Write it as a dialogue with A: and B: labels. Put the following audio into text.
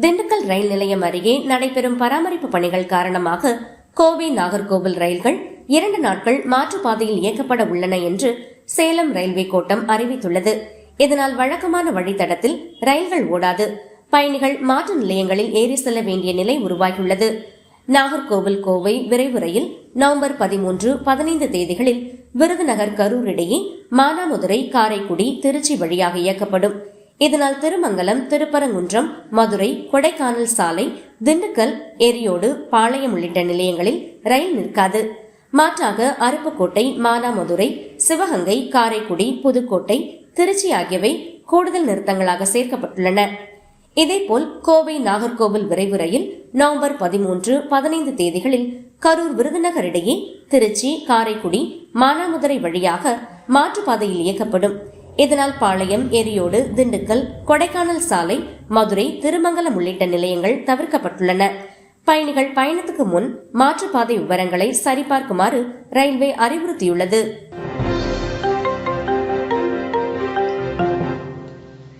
A: திண்டுக்கல் ரயில் நிலையம் அருகே நடைபெறும் பராமரிப்பு பணிகள் காரணமாக கோவை நாகர்கோவில் ரயில்கள் இரண்டு நாட்கள் மாற்றுப்பாதையில் இயக்கப்பட உள்ளன என்று சேலம் ரயில்வே கோட்டம் அறிவித்துள்ளது. இதனால் வழக்கமான வழித்தடத்தில் ரயில்கள் ஓடாது. பயணிகள் மாற்று நிலையங்களில் ஏறி செல்ல வேண்டிய நிலை உருவாகியுள்ளது. நாகர்கோவில் கோவை விரைவு ரயில் நவம்பர் பதிமூன்று பதினைந்து தேதிகளில் விருதுநகர் கரூர் இடையே மானாமதுரை காரைக்குடி திருச்சி வழியாக இயக்கப்படும். இதனால் திருமங்கலம் திருப்பரங்குன்றம் மதுரை கொடைக்கானல் சாலை திண்டுக்கல் எரியோடு பாளையம் உள்ளிட்ட நிலையங்களில் ரயில் நிற்காது. மாற்றாக அருப்புக்கோட்டை மானாமதுரை சிவகங்கை காரைக்குடி புதுக்கோட்டை திருச்சி ஆகியவை கூடுதல் நிறுத்தங்களாக சேர்க்கப்பட்டுள்ளன. இதேபோல் கோவை நாகர்கோவில் விரைவு ரயில் நவம்பர் பதிமூன்று பதினைந்து தேதிகளில் கரூர் விருதுநகர் இடையே திருச்சி காரைக்குடி மானாமதுரை வழியாக மாற்றுப்பாதையில் இயக்கப்படும். இதனால் பாளையம் எரியோடு திண்டுக்கல் கொடைக்கானல் சாலை மதுரை திருமங்கலம் உள்ளிட்ட நிலையங்கள் தவிர்க்கப்பட்டுள்ளன. பயணிகள் பயணத்துக்கு முன் மாற்றுப்பாதை விவரங்களை சரிபார்க்குமாறு ரயில்வே அறிவுறுத்தியுள்ளது.